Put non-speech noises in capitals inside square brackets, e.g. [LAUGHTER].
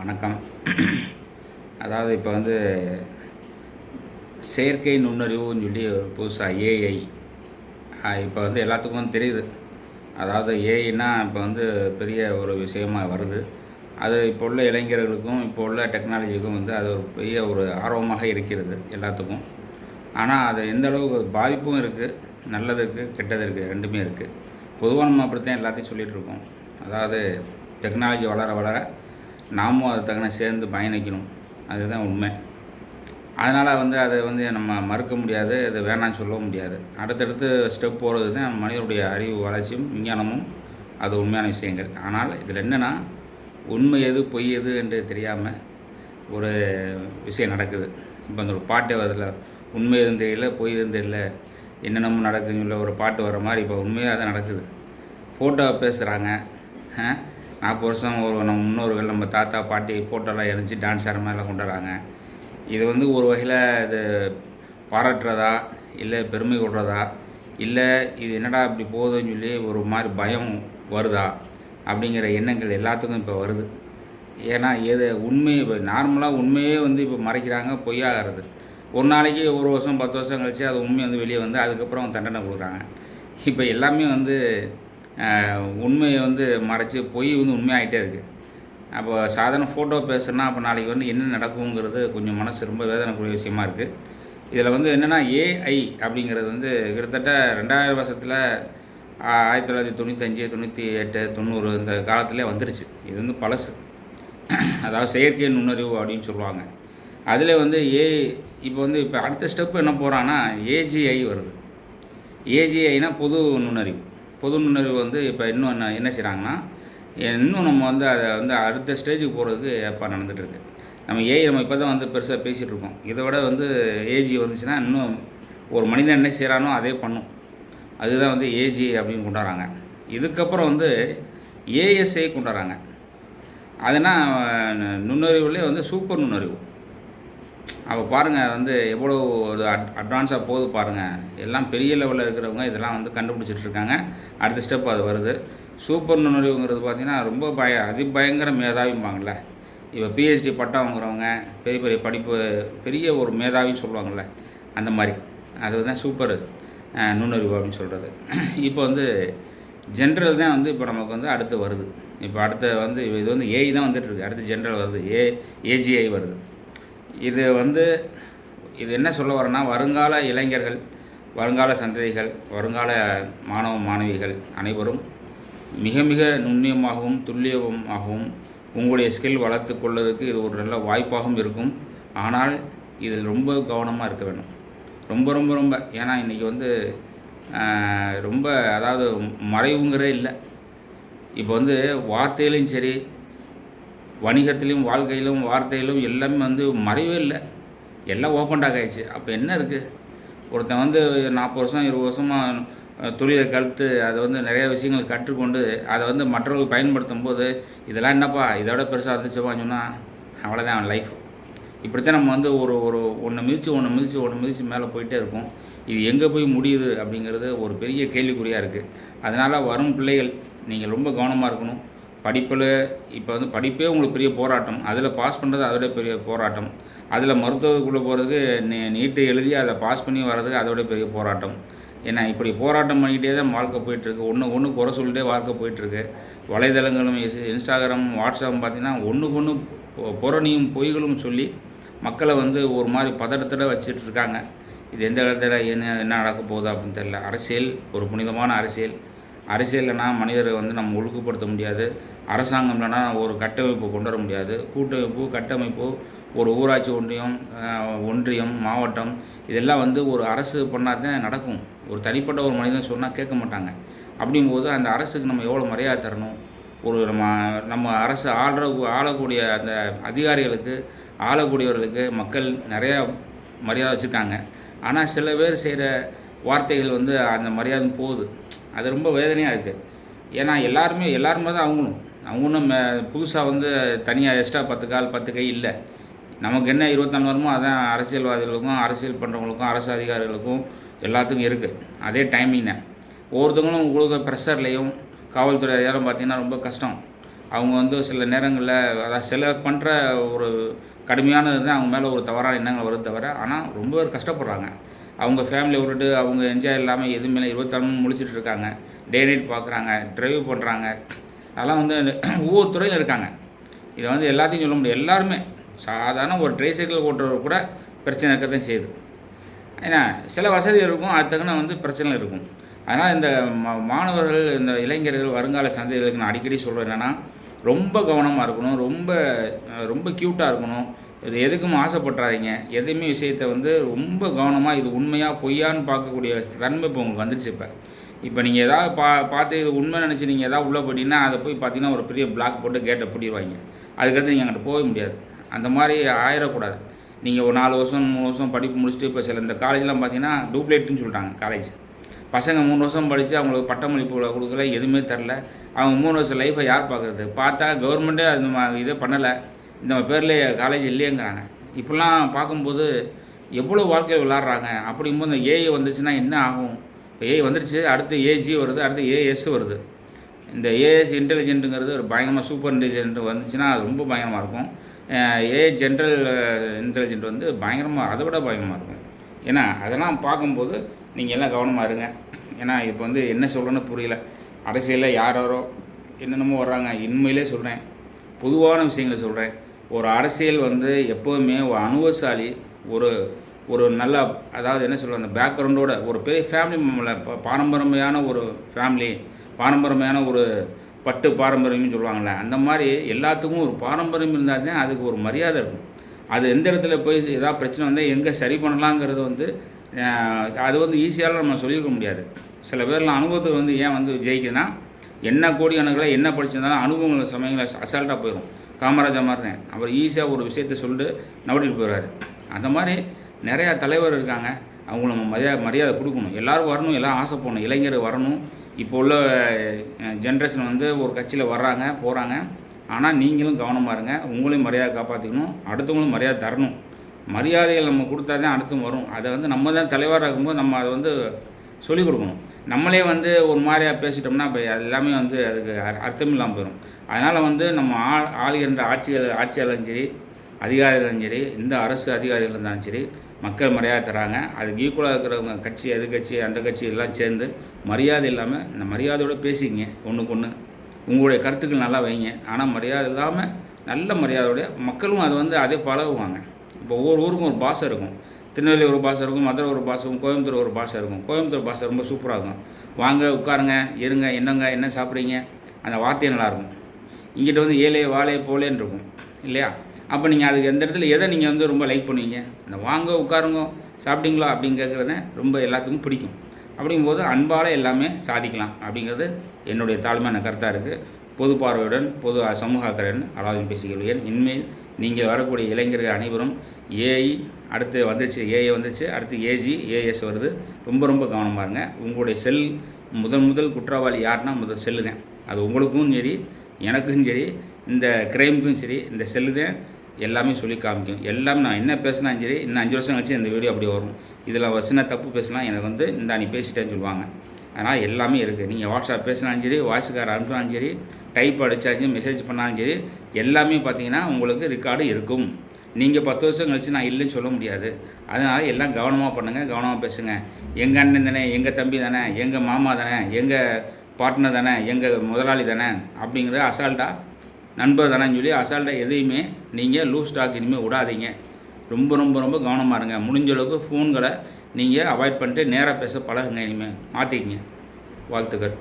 வணக்கம். அதாவது இப்போ வந்து செயற்கை நுண்ணறிவுன்னு சொல்லி ஒரு புதுசாக ஏஐ இப்போ வந்து எல்லாத்துக்கும் தெரியுது. அதாவது ஏஐனா இப்போ வந்து பெரிய ஒரு விஷயமாக வருது. அது இப்போ உள்ள இளைஞர்களுக்கும் இப்போ உள்ள டெக்னாலஜிக்கும் வந்து அது ஒரு பெரிய ஒரு ஆர்வமாக இருக்கிறது எல்லாத்துக்கும். ஆனால் அது எந்த அளவுக்கு பாதிப்பும் இருக்குது நல்லது இருக்குது கெட்டது இருக்குது ரெண்டுமே இருக்குது பொதுவாக நம்ம அப்படித்தான் எல்லாத்தையும் சொல்லிகிட்டு இருக்கோம். அதாவது டெக்னாலஜி வளர வளர நாமும் அது தகுந்த சேர்ந்து பயணிக்கணும். அதுதான் உண்மை. அதனால் வந்து அதை வந்து நம்ம மறுக்க முடியாது அது வேணாம்னு சொல்ல முடியாது. அடுத்தடுத்து ஸ்டெப் போகிறது தான் மனிதனுடைய அறிவு வளர்ச்சியும் விஞ்ஞானமும் அது உண்மையான விஷயங்கள். ஆனால் இதில் என்னென்னா உண்மை எது பொய் எது என்று தெரியாமல் ஒரு விஷயம் நடக்குது. இப்போ அந்த ஒரு பாட்டு அதில் உண்மை எதுவும் தெரியல பொய் எதுவும் தெரியல என்னென்னமோ நடக்குதுன்னு சொல்ல ஒரு பாட்டு வர மாதிரி இப்போ உண்மையாக தான் நடக்குது. ஃபோட்டோ பேசுகிறாங்க நாற்பது வருஷம் ஒரு நம்ம முன்னோர்கள் நம்ம தாத்தா பாட்டி ஃபோட்டோலாம் எரிஞ்சு டான்ஸ் ஆடுற மாதிரிலாம் கொண்டாடுறாங்க. இது வந்து ஒரு வகையில் இது பாராட்டுறதா இல்லை பெருமை கொள்றதா இல்லை இது என்னடா இப்படி போகுதுன்னு சொல்லி ஒரு மாதிரி பயம் வருதா அப்படிங்கிற எண்ணங்கள் எல்லாத்துக்கும் இப்போ வருது. ஏன்னா எது உண்மை இப்போ நார்மலாக உண்மையே வந்து இப்போ மறைக்கிறாங்க பொய்யாகிறது. ஒரு நாளைக்கு ஒரு வருஷம் பத்து வருஷம் கழிச்சு அது உண்மை வந்து வெளியே வந்து அதுக்கப்புறம் தண்டனை கொடுக்குறாங்க. இப்போ எல்லாமே வந்து உண்மையை வந்து மறைச்சி பொய் வந்து உண்மையாகிட்டே இருக்குது அப்போ சாதாரண ஃபோட்டோ பேசுனா அப்போ நாளைக்கு வந்து என்ன நடக்குங்கிறது கொஞ்சம் மனசு ரொம்ப வேதனைக்குரிய விஷயமா இருக்குது இதில் வந்து என்னென்னா ஏஐ அப்படிங்கிறது வந்து கிட்டத்தட்ட ரெண்டாயிரம் வருஷத்தில் ஆயிரத்தி தொள்ளாயிரத்தி தொண்ணூத்தஞ்சு தொண்ணூற்றி எட்டு தொண்ணூறு இந்த காலத்திலே வந்துருச்சு. இது வந்து பழசு. அதாவது செயற்கை நுண்ணறிவு அப்படின்னு சொல்லுவாங்க. அதில் வந்து ஏ இப்போ வந்து இப்போ அடுத்த ஸ்டெப் என்ன போகிறான்னா ஏஜிஐ வருது. ஏஜிஐனா பொது நுண்ணறிவு. பொது நுண்ணறிவு வந்து இப்போ இன்னும் என்ன என்ன செய்கிறாங்கன்னா இன்னும் நம்ம வந்து அதை வந்து அடுத்த ஸ்டேஜுக்கு போகிறதுக்கு ஏற்பா நடந்துகிட்ருக்கு நம்ம ஏஐ நம்ம இப்போ தான் வந்து பெருசாக பேசிகிட்டு இருக்கோம். இதை விட வந்து ஏஜி வந்துச்சுன்னா இன்னும் ஒரு மனிதன் என்ன செய்கிறானோ அதே பண்ணும். அதுதான் வந்து ஏஜி அப்படின்னு கொண்டாடுறாங்க. இதுக்கப்புறம் வந்து ஏஎஸ்ஐ கொண்டாடுறாங்க. அதுனா நுண்ணறிவுலேயே வந்து சூப்பர் நுண்ணறிவு. அப்போ பாருங்கள் வந்து எவ்வளோ ஒரு அட் அட்வான்ஸாக போகுது பாருங்கள் எல்லாம் பெரிய லெவலில் இருக்கிறவங்க இதெல்லாம் வந்து கண்டுபிடிச்சிட்டு இருக்காங்க. அடுத்த ஸ்டெப் அது வருது. சூப்பர் நுண்ணறிவுங்கிறது பார்த்திங்கன்னா ரொம்ப பய அதிபயங்கர மேதாவிம்பாங்கள்ல இப்போ பிஹெச்டி பட்டம் வாங்குறவங்க பெரிய பெரிய படிப்பு பெரிய ஒரு மேதாவின்னு சொல்லுவாங்கள்ல அந்த மாதிரி. அது தான் சூப்பர் நுண்ணறிவு அப்படின்னு சொல்கிறது இப்போ வந்து ஜென்ரல் தான் வந்து இப்போ நமக்கு வந்து அடுத்து வருது. இப்போ அடுத்த வந்து இது வந்து ஏஐ தான் வந்துட்டுருக்கு அடுத்து ஜென்ரல் வருது. ஏ ஏஜிஐ வருது. இது வந்து இது என்ன சொல்ல வரேன்னா வருங்கால இளைஞர்கள் வருங்கால சந்ததிகள் வருங்கால மாணவ மாணவிகள் அனைவரும் மிக மிக நுண்ணியமாகவும் துல்லியமாகவும் உங்களுடைய ஸ்கில் வளர்த்து கொள்வதற்கு இது ஒரு நல்ல வாய்ப்பாகவும் இருக்கும். ஆனால் இதில் ரொம்ப கவனமாக இருக்க வேண்டும். ரொம்ப ரொம்ப ரொம்ப. ஏன்னா இன்றைக்கி வந்து ரொம்ப அதாவது மறைவுங்கிறே இல்லை. இப்போ வந்து வார்த்தையிலையும் சரி வணிகத்திலும் வாழ்க்கையிலும் வார்த்தையிலும் எல்லாமே வந்து மறைவே இல்லை. எல்லாம் ஓப்பன் டாக் ஆகிடுச்சு அப்போ என்ன இருக்குது ஒருத்தன் வந்து நாற்பது வருஷம் இருபது வருஷமாக தொழிலை கழுத்து அதை வந்து நிறைய விஷயங்கள் கற்றுக்கொண்டு அதை வந்து மற்றவர்களுக்கு பயன்படுத்தும் போது இதெல்லாம் என்னப்பா இதோட பெருசாக இருந்துச்சுப்பான்னு சொன்னால் அவ்வளோதான் அவன் லைஃப் இப்படித்தான் நம்ம வந்து ஒரு ஒரு ஒன்று மிதிச்சு ஒன்று மிதிச்சு ஒன்று மிதிச்சு மேலே போயிட்டே இருக்கும். இது எங்கே போய் முடியுது அப்படிங்கிறது ஒரு பெரிய கேள்விக்குறியாக இருக்குது அதனால் வரும் பிள்ளைகள் நீங்கள் ரொம்ப கவனமாக இருக்கணும். படிப்பில் இப்போ வந்து படிப்பே உங்களுக்கு பெரிய போராட்டம். அதில் பாஸ் பண்ணுறது அதோட பெரிய போராட்டம். அதில் மருத்துவத்துக்குள்ளே போகிறதுக்கு நீ நீட்டு எழுதி அதை பாஸ் பண்ணி வர்றதுக்கு அதோட பெரிய போராட்டம். ஏன்னா இப்படி போராட்டம் பண்ணிக்கிட்டே தான் வாழ்க்கை போயிட்டுருக்கு. ஒன்று ஒன்று குறை சொல்லிட்டே வாழ்க்கை போயிட்டுருக்கு. வலைதளங்களும் இன்ஸ்டாகிராம் வாட்ஸ்அப் பார்த்திங்கன்னா ஒன்றுக்கு ஒன்று புறணியும் பொய்களும் சொல்லி மக்களை வந்து ஒரு மாதிரி பதட்டத்தில் வச்சுட்டு இருக்காங்க இது எந்த இடத்துல என்ன என்ன நடக்க போகுது அப்படின்னு தெரியல. அரசியல் ஒரு புனிதமான அரசியல். அரசியல் இல்லைனா மனிதரை வந்து நம்ம ஒழுங்குபடுத்த முடியாது. அரசாங்கம் இல்லைனா ஒரு கட்டமைப்பு கொண்டு வர முடியாது. கூட்டமைப்பு கட்டமைப்பு ஒரு ஊராட்சி ஒன்றியம் ஒன்றியம் மாவட்டம் இதெல்லாம் வந்து ஒரு அரசு பண்ணால் தான் நடக்கும். ஒரு தனிப்பட்ட ஒரு மனிதன் சொன்னால் கேட்க மாட்டாங்க. அப்படிங்கும்போது அந்த அரசுக்கு நம்ம எவ்வளோ மரியாதை தரணும்? ஒரு நம்ம நம்ம அரசு ஆள்ற ஆளக்கூடிய அந்த அதிகாரிகளுக்கு ஆளக்கூடியவர்களுக்கு மக்கள் நிறையா மரியாதை வச்சுருக்காங்க. ஆனால் சில பேர் செய்கிற வார்த்தைகள் வந்து அந்த மரியாதை போகுது. அது ரொம்ப வேதனையாக இருக்குது ஏன்னா எல்லாருமே எல்லாருமே தான் அவங்களும். அவங்களும் புதுசாக வந்து தனியாக எக்ஸ்ட்ரா பத்து கால் பத்து கை இல்லை. நமக்கு என்ன இருபத்தாலு வருமோ அதான் அரசியல்வாதிகளுக்கும் அரசியல் பண்ணுறவங்களுக்கும் அரசு அதிகாரிகளுக்கும் எல்லாத்துக்கும் இருக்குது அதே டைமிங் ஒவ்வொருத்தவங்களும் உங்களுக்கு ப்ரெஷர்லேயும் காவல்துறை அதிகாரம் பார்த்திங்கன்னா ரொம்ப கஷ்டம். அவங்க வந்து சில நேரங்களில் அதாவது சில பண்ணுற ஒரு கடுமையானது தான் அவங்க மேலே ஒரு தவறான எண்ணங்கள் வருது தவிர ஆனால் ரொம்ப பேர் கஷ்டப்படுறாங்க. அவங்க ஃபேமிலியை விட்டுட்டு அவங்க என்ஜாய் இல்லாமல் எதுவுமே இருபத்தாறு மணி முழிச்சிட்டு இருக்காங்க. டே நைட் பார்க்குறாங்க ட்ரைவ் பண்ணுறாங்க அதெல்லாம் வந்து [CLEARS THROAT] ஒவ்வொரு துறையில் இருக்காங்க. இதை வந்து எல்லாத்தையும் சொல்ல முடியும் எல்லாருமே சாதாரண ஒரு ட்ரை சைக்கிள் ஓட்டுறவர் கூட பிரச்சனை இருக்க தான் செய்யுது. ஏன்னா சில வசதி இருக்கும் அது தகுந்த வந்து பிரச்சனை இருக்கும். அதனால் இந்த மா மாணவர்கள் இந்த இளைஞர்கள் வருங்கால சந்ததிகளுக்கு நான் அடிக்கடி சொல்கிறேன் என்னென்னா ரொம்ப கவனமாக இருக்கணும். ரொம்ப ரொம்ப க்யூட்டாக இருக்கணும். எதுக்கும் ஆசைப்பட்றாதீங்க எதுவுமே விஷயத்தை வந்து ரொம்ப கவனமாக இது உண்மையாக பொய்யான்னு பார்க்கக்கூடிய தன்மை இப்போ உங்களுக்கு வந்துருச்சு இப்போ. இப்போ நீங்கள் ஏதாவது பா பார்த்து இது உண்மை நினச்சி நீங்கள் எதாவது உள்ளே போட்டிங்கன்னா அதை போய் பார்த்தீங்கன்னா ஒரு பெரிய பிளாக் போட்டு கேட்டை பிடிடுவாங்க. அதுக்கடுத்து நீங்கள் அங்கிட்ட போக முடியாது. அந்த மாதிரி ஆயிடக்கூடாது. நீங்கள் ஒரு நாலு வருஷம் மூணு வருஷம் படிப்பு முடிச்சுட்டு இப்போ சில இந்த காலேஜ்லாம் பார்த்தீங்கன்னா டூப்ளேட்டுன்னு சொல்லிட்டாங்க காலேஜ் பசங்க மூணு வருஷம் படித்து அவங்களுக்கு பட்டமளிப்பு கொடுக்கல எதுவுமே தரல. அவங்க மூணு வருஷம் லைஃப்பை யார் பார்க்குறது? பார்த்தா கவர்மெண்ட்டே அது இதை பண்ணலை. இந்த பேர்லேயே காலேஜ் இல்லையேங்கிறாங்க. இப்படிலாம் பார்க்கும்போது எவ்வளோ வாழ்க்கையில் விளாட்றாங்க அப்படிங்கும்போது இந்த ஏஐ வந்துச்சுன்னா என்ன ஆகும்? இப்போ ஏஐ வந்துருச்சு அடுத்து ஏஜி வருது அடுத்து ஏஎஸ் வருது. இந்த ஏஎஸ் இன்டெலிஜென்ட்டுங்கிறது ஒரு பயங்கரமாக சூப்பர் இன்டெலிஜென்ட் வந்துச்சுன்னா அது ரொம்ப பயங்கரமாக இருக்கும். ஏ ஜென்ரல் இன்டெலிஜென்ட் வந்து பயங்கரமாக அதை விட பயங்கரமாக இருக்கும். ஏன்னா அதெல்லாம் பார்க்கும்போது நீங்கள் எல்லாம் கவனமாக இருங்க. ஏன்னா இப்போ வந்து என்ன சொல்கிறேன்னு புரியல. அரசியலில் யார் யாரோ என்னென்னமோ வர்றாங்க. உண்மையிலே சொல்கிறேன் பொதுவான விஷயங்களை சொல்கிறேன் ஒரு அரசியல் வந்து எப்போவுமே ஒரு அனுபவசாலி ஒரு ஒரு நல்ல அதாவது என்ன சொல்கிறது அந்த பேக்ரவுண்டோட ஒரு பெரிய ஃபேமிலி பாரம்பரியமான ஒரு ஃபேமிலி பாரம்பரியமான ஒரு பட்டு பாரம்பரியம்னு சொல்லுவாங்கள்ல அந்த மாதிரி எல்லாத்துக்கும் ஒரு பாரம்பரியம் இருந்தால் தான் அதுக்கு ஒரு மரியாதை இருக்கும். அது எந்த இடத்துல போய் ஏதாவது பிரச்சனை வந்தால் எங்கே சரி பண்ணலாங்கிறது வந்து அது வந்து ஈஸியால் நம்ம சொல்லிக்க முடியாது. சில பேர்லாம் அனுபவத்துக்கு வந்து ஏன் வந்து ஜெயிக்குதுன்னா என்ன கோடி கணக்கில் என்ன படிச்சிருந்தாலும் அனுபவங்கள் சமயங்களில் அசால்ட்டாக போயிடும். காமராஜர் மாதிரி தான். அவர் ஈஸியாக ஒரு விஷயத்தை சொல்லிட்டு நவடிட்டு போயிடுவார் அந்த மாதிரி நிறையா தலைவர் இருக்காங்க. அவங்கள நம்ம மரியாதை மரியாதை கொடுக்கணும். எல்லோரும் வரணும் எல்லாம் ஆசைப்படணும் இளைஞர் வரணும். இப்போ உள்ள ஜென்ரேஷன் வந்து ஒரு கட்சியில் வர்றாங்க போகிறாங்க ஆனால் நீங்களும் கவனமாக இருங்க. உங்களையும் மரியாதை காப்பாற்றிக்கணும் அடுத்தவங்களும் மரியாதை தரணும். மரியாதைகள் நம்ம கொடுத்தா தான் அடுத்தும் வரும். அதை வந்து நம்ம தான் தலைவராக இருக்கும்போது நம்ம அதை வந்து சொல்லிக் கொடுக்கணும். நம்மளே வந்து ஒரு மாதிரியாக பேசிட்டோம்னா இப்போ எல்லாமே வந்து அதுக்கு அர்- அர்த்தம் இல்லாமல் போயிடும் அதனால் வந்து நம்ம ஆ ஆளுகின்ற ஆட்சிகள் ஆட்சியாளரும் சரி அதிகாரிகளும் சரி இந்த அரசு அதிகாரிகள் இருந்தாலும் சரி மக்கள் மரியாதை தராங்க அதுக்கு ஈக்குவலாக இருக்கிறவங்க கட்சி அது கட்சி அந்த கட்சி எல்லாம் சேர்ந்து மரியாதை இல்லாமல் இந்த மரியாதையோட பேசிங்க ஒன்றுக்கு ஒன்று உங்களுடைய கருத்துக்கள் நல்லா வைங்க. ஆனால் மரியாதை இல்லாமல் நல்ல மரியாதையோட மக்களும் அது வந்து அதே பழகுவாங்க. இப்போ ஒவ்வொரு ஊருக்கும் ஒரு பாஷை இருக்கும். திருநெல்வேலி ஒரு பாஷை இருக்கும் மதுரை ஒரு பாஷை இருக்கும் கோயம்புத்தூர் ஒரு பாஷை இருக்கும். கோயம்புத்தூர் பாஷை ரொம்ப சூப்பராக இருக்கும். வாங்க உட்காருங்க இருங்க என்னங்க என்ன சாப்பிட்றீங்க? அந்த வார்த்தை நல்லாயிருக்கும் இங்கிட்ட வந்து ஏழே வாழை போலேன்னு இருக்கும். இல்லையா? அப்போ நீங்கள் அதுக்கு எந்த இடத்துல எதை நீங்கள் வந்து ரொம்ப லைக் பண்ணுவீங்க? அந்த வாங்க உட்காருங்க சாப்பிட்டீங்களா அப்படின்னு கேட்குறத ரொம்ப எல்லாத்துக்கும் பிடிக்கும். அப்படிங்கும்போது அன்பால் எல்லாமே சாதிக்கலாம். அப்படிங்கிறது என்னுடைய தாழ்மையான கருத்தாக இருக்குது பொது பார்வையுடன் பொது சமூக அக்கறையுடன் அலாவின் பேசிக்கொள்கிறேன். இனிமேல் நீங்கள் வரக்கூடிய இளைஞர்கள் அனைவரும் ஏஐ அடுத்து வந்துச்சு ஏஐ வந்துச்சு அடுத்து ஏஜி ஏஎஸ் வருது. ரொம்ப ரொம்ப கவனமாக இருங்க. உங்களுடைய செல் முதல் முதல் குற்றவாளி யாருன்னா முதல் செல்லு தான் அது உங்களுக்கும் சரி எனக்கும் சரி இந்த கிரைமுக்கும் சரி இந்த செல்லு தான் எல்லாமே சொல்லி காமிக்கும். எல்லாமே நான் என்ன பேசினாலும் சரி இன்னும் அஞ்சு வருஷம் கழிச்சு இந்த வீடியோ அப்படி வரும். இதில் ஒரு சின்ன தப்பு பேசினா எனக்கு வந்து இந்த நீ பேசிட்டேன்னு சொல்லுவாங்க. அதனால் எல்லாமே இருக்குது நீங்கள் வாட்ஸ்அப் பேசினாலும் சரி வாய்ஸ்கார் அனுப்பினாலும் சரி டைப் அடித்தாலும் மெசேஜ் பண்ணாலும் சரி எல்லாமே பார்த்தீங்கன்னா உங்களுக்கு ரெக்கார்டு இருக்கும். நீங்கள் பத்து வருஷம் கழிச்சு நான் இல்லைன்னு சொல்ல முடியாது. அதனால் எல்லாம் கவனமாக பண்ணுங்கள் கவனமாக பேசுங்க. எங்கள் அண்ணன் தானே எங்கள் தம்பி தானே எங்கள் மாமா தானே எங்கள் பார்ட்னர் தானே எங்கள் முதலாளி தானே அப்படிங்கிற அசால்ட்டாக நண்பர் தானேன்னு சொல்லி அசால்ட்டாக எதையுமே நீங்கள் லூஸ் ஸ்டாக் இனிமேல் விடாதீங்க. ரொம்ப ரொம்ப ரொம்ப கவனமாக இருங்க. முடிஞ்ச அளவுக்கு ஃபோன்களை நீங்கள் அவாய்ட் பண்ணிட்டு நேராக பேச பழகுங்க இனிமேல் மாற்றிக்கிங்க வாழ்த்துக்கள்.